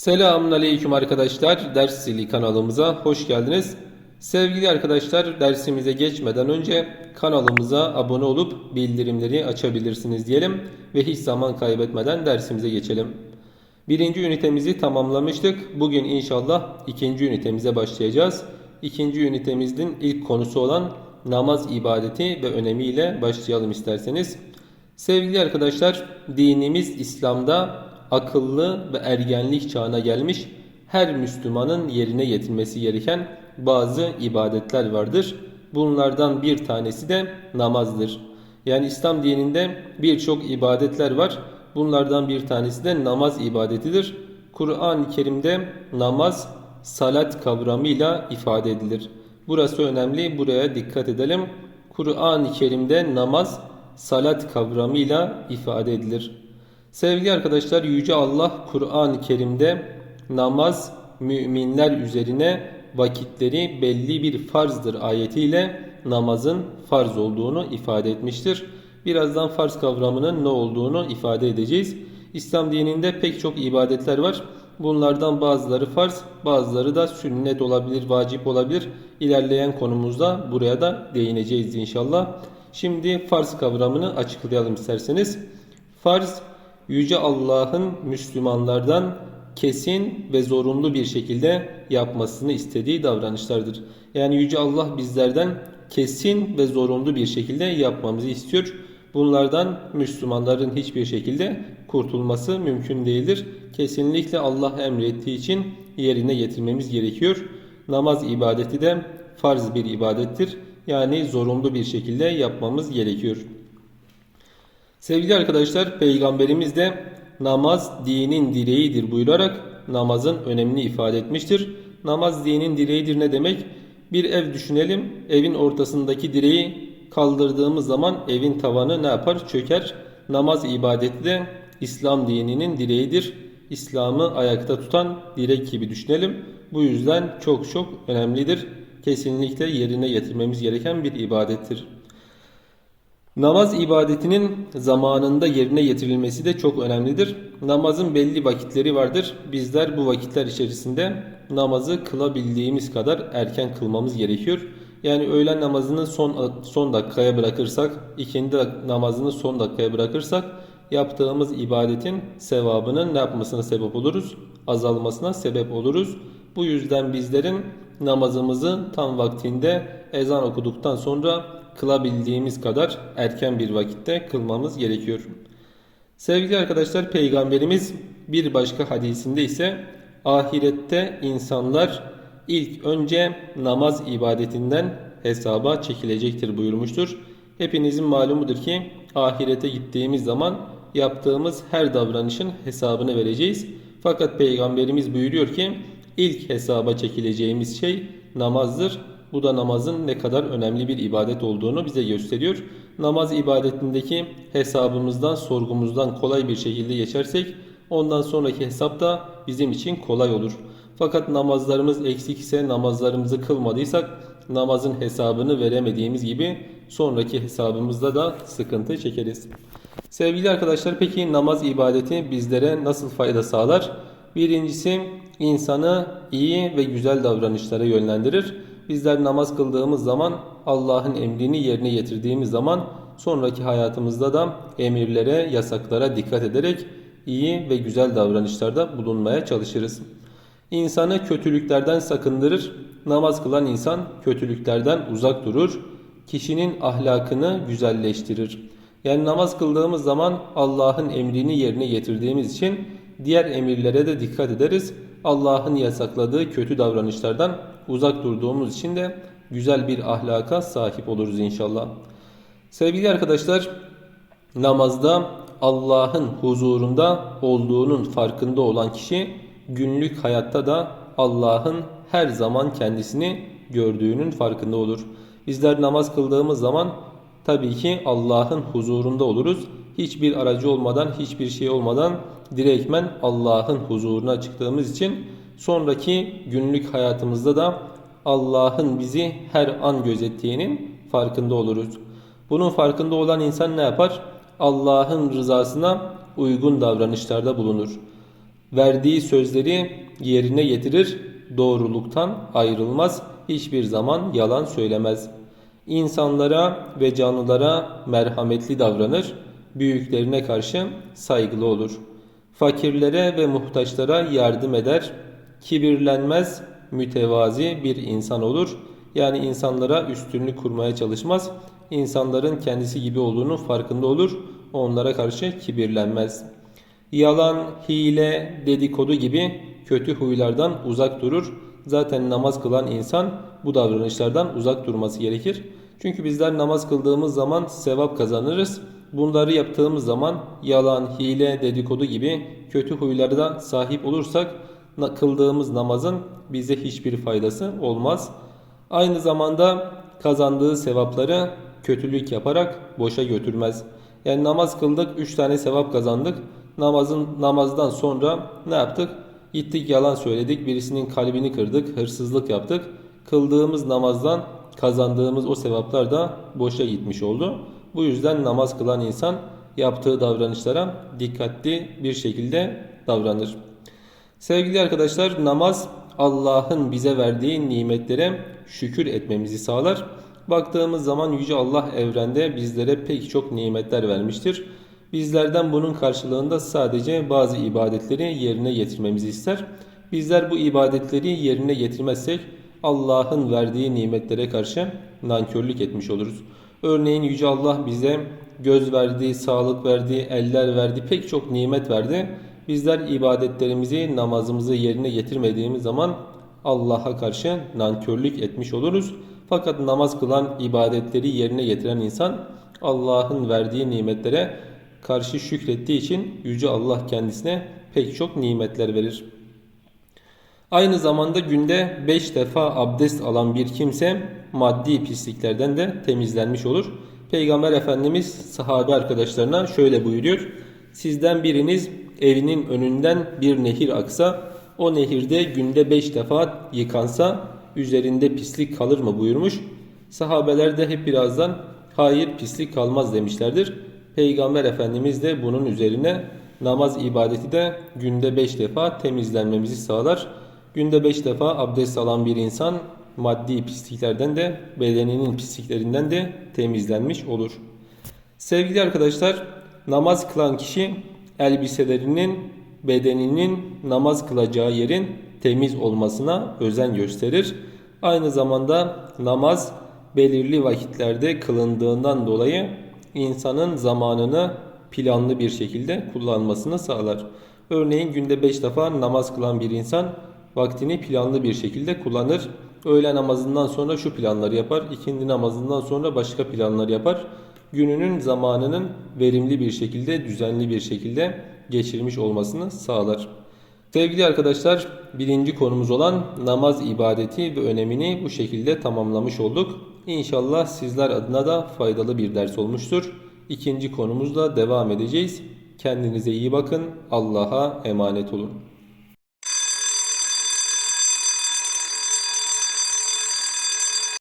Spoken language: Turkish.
Selamun Aleyküm arkadaşlar. Ders Zili kanalımıza hoş geldiniz. Sevgili arkadaşlar dersimize geçmeden önce kanalımıza abone olup bildirimleri açabilirsiniz diyelim. Ve hiç zaman kaybetmeden dersimize geçelim. Birinci ünitemizi tamamlamıştık. Bugün inşallah ikinci ünitemize başlayacağız. İkinci ünitemizin ilk konusu olan namaz ibadeti ve önemiyle başlayalım isterseniz. Sevgili arkadaşlar, dinimiz İslam'da akıllı ve ergenlik çağına gelmiş her Müslümanın yerine getirmesi gereken bazı ibadetler vardır. Bunlardan bir tanesi de namazdır. Yani İslam dininde birçok ibadetler var. Bunlardan bir tanesi de namaz ibadetidir. Kur'an-ı Kerim'de namaz salat kavramıyla ifade edilir. Burası önemli. Buraya dikkat edelim. Kur'an-ı Kerim'de namaz salat kavramıyla ifade edilir. Sevgili arkadaşlar Yüce Allah Kur'an-ı Kerim'de namaz müminler üzerine vakitleri belli bir farzdır ayetiyle namazın farz olduğunu ifade etmiştir. Birazdan farz kavramının ne olduğunu ifade edeceğiz. İslam dininde pek çok ibadetler var. Bunlardan bazıları farz, bazıları da sünnet olabilir, vacip olabilir. İlerleyen konumuzda buraya da değineceğiz inşallah. Şimdi farz kavramını açıklayalım isterseniz. Farz Yüce Allah'ın Müslümanlardan kesin ve zorunlu bir şekilde yapmasını istediği davranışlardır. Yani Yüce Allah bizlerden kesin ve zorunlu bir şekilde yapmamızı istiyor. Bunlardan Müslümanların hiçbir şekilde kurtulması mümkün değildir. Kesinlikle Allah emrettiği için yerine getirmemiz gerekiyor. Namaz ibadeti de farz bir ibadettir. Yani zorunlu bir şekilde yapmamız gerekiyor. Sevgili arkadaşlar Peygamberimiz de namaz dinin direğidir buyurarak namazın önemini ifade etmiştir. Namaz dinin direğidir ne demek? Bir ev düşünelim. Evin ortasındaki direği kaldırdığımız zaman evin tavanı ne yapar? Çöker. Namaz ibadeti de İslam dininin direğidir. İslam'ı ayakta tutan direk gibi düşünelim. Bu yüzden çok çok önemlidir. Kesinlikle yerine getirmemiz gereken bir ibadettir. Namaz ibadetinin zamanında yerine getirilmesi de çok önemlidir. Namazın belli vakitleri vardır. Bizler bu vakitler içerisinde namazı kılabildiğimiz kadar erken kılmamız gerekiyor. Yani öğlen namazını son son dakikaya bırakırsak, ikindi namazını son dakikaya bırakırsak yaptığımız ibadetin sevabının ne yapmasına sebep oluruz? Azalmasına sebep oluruz. Bu yüzden bizlerin namazımızı tam vaktinde ezan okuduktan sonra kılabildiğimiz kadar erken bir vakitte kılmamız gerekiyor. Sevgili arkadaşlar Peygamberimiz bir başka hadisinde ise ahirette insanlar ilk önce namaz ibadetinden hesaba çekilecektir buyurmuştur. Hepinizin malumudur ki ahirete gittiğimiz zaman yaptığımız her davranışın hesabını vereceğiz. Fakat Peygamberimiz buyuruyor ki ilk hesaba çekileceğimiz şey namazdır. Bu da namazın ne kadar önemli bir ibadet olduğunu bize gösteriyor. Namaz ibadetindeki hesabımızdan, sorgumuzdan kolay bir şekilde geçersek ondan sonraki hesap da bizim için kolay olur. Fakat namazlarımız eksik ise, namazlarımızı kılmadıysak namazın hesabını veremediğimiz gibi sonraki hesabımızda da sıkıntı çekeriz. Sevgili arkadaşlar peki namaz ibadeti bizlere nasıl fayda sağlar? Birincisi insanı iyi ve güzel davranışlara yönlendirir. Bizler namaz kıldığımız zaman Allah'ın emrini yerine getirdiğimiz zaman sonraki hayatımızda da emirlere, yasaklara dikkat ederek iyi ve güzel davranışlarda bulunmaya çalışırız. İnsanı kötülüklerden sakındırır. Namaz kılan insan kötülüklerden uzak durur. Kişinin ahlakını güzelleştirir. Yani namaz kıldığımız zaman Allah'ın emrini yerine getirdiğimiz için diğer emirlere de dikkat ederiz. Allah'ın yasakladığı kötü davranışlardan uzak durduğumuz için de güzel bir ahlaka sahip oluruz inşallah. Sevgili arkadaşlar namazda Allah'ın huzurunda olduğunun farkında olan kişi günlük hayatta da Allah'ın her zaman kendisini gördüğünün farkında olur. Bizler namaz kıldığımız zaman tabii ki Allah'ın huzurunda oluruz. Hiçbir aracı olmadan, hiçbir şey olmadan direktmen Allah'ın huzuruna çıktığımız için sonraki günlük hayatımızda da Allah'ın bizi her an gözettiğinin farkında oluruz. Bunun farkında olan insan ne yapar? Allah'ın rızasına uygun davranışlarda bulunur. Verdiği sözleri yerine getirir, doğruluktan ayrılmaz, hiçbir zaman yalan söylemez. İnsanlara ve canlılara merhametli davranır, büyüklerine karşı saygılı olur. Fakirlere ve muhtaçlara yardım eder, kibirlenmez, mütevazi bir insan olur. Yani insanlara üstünlük kurmaya çalışmaz. İnsanların kendisi gibi olduğunu farkında olur. Onlara karşı kibirlenmez. Yalan, hile, dedikodu gibi kötü huylardan uzak durur. Zaten namaz kılan insan bu davranışlardan uzak durması gerekir. Çünkü bizler namaz kıldığımız zaman sevap kazanırız. Bunları yaptığımız zaman yalan, hile, dedikodu gibi kötü huylara sahip olursak kıldığımız namazın bize hiçbir faydası olmaz. Aynı zamanda kazandığı sevapları kötülük yaparak boşa götürmez. Yani namaz kıldık, 3 tane sevap kazandık. Namazın namazdan sonra ne yaptık? Gittik yalan söyledik, birisinin kalbini kırdık, hırsızlık yaptık. Kıldığımız namazdan kazandığımız o sevaplar da boşa gitmiş oldu. Bu yüzden namaz kılan insan yaptığı davranışlara dikkatli bir şekilde davranır. Sevgili arkadaşlar namaz Allah'ın bize verdiği nimetlere şükür etmemizi sağlar. Baktığımız zaman Yüce Allah evrende bizlere pek çok nimetler vermiştir. Bizlerden bunun karşılığında sadece bazı ibadetleri yerine getirmemizi ister. Bizler bu ibadetleri yerine getirmezsek Allah'ın verdiği nimetlere karşı nankörlük etmiş oluruz. Örneğin Yüce Allah bize göz verdi, sağlık verdi, eller verdi, pek çok nimet verdi. Bizler ibadetlerimizi, namazımızı yerine getirmediğimiz zaman Allah'a karşı nankörlük etmiş oluruz. Fakat namaz kılan ibadetleri yerine getiren insan Allah'ın verdiği nimetlere karşı şükrettiği için Yüce Allah kendisine pek çok nimetler verir. Aynı zamanda günde 5 defa abdest alan bir kimse maddi pisliklerden de temizlenmiş olur. Peygamber Efendimiz sahabe arkadaşlarına şöyle buyuruyor. Sizden biriniz evinin önünden bir nehir aksa o nehirde günde 5 defa yıkansa üzerinde pislik kalır mı buyurmuş. Sahabeler de hep birazdan hayır pislik kalmaz demişlerdir. Peygamber Efendimiz de bunun üzerine namaz ibadeti de günde 5 defa temizlenmemizi sağlar. Günde 5 defa abdest alan bir insan maddi pisliklerden de bedeninin pisliklerinden de temizlenmiş olur. Sevgili arkadaşlar namaz kılan kişi elbiselerinin bedeninin namaz kılacağı yerin temiz olmasına özen gösterir. Aynı zamanda namaz belirli vakitlerde kılındığından dolayı insanın zamanını planlı bir şekilde kullanmasını sağlar. Örneğin günde 5 defa namaz kılan bir insan vaktini planlı bir şekilde kullanır. Öğle namazından sonra şu planları yapar, ikindi namazından sonra başka planlar yapar. Gününün zamanının verimli bir şekilde, düzenli bir şekilde geçirmiş olmasını sağlar. Sevgili arkadaşlar, birinci konumuz olan namaz ibadeti ve önemini bu şekilde tamamlamış olduk. İnşallah sizler adına da faydalı bir ders olmuştur. İkinci konumuzla devam edeceğiz. Kendinize iyi bakın. Allah'a emanet olun.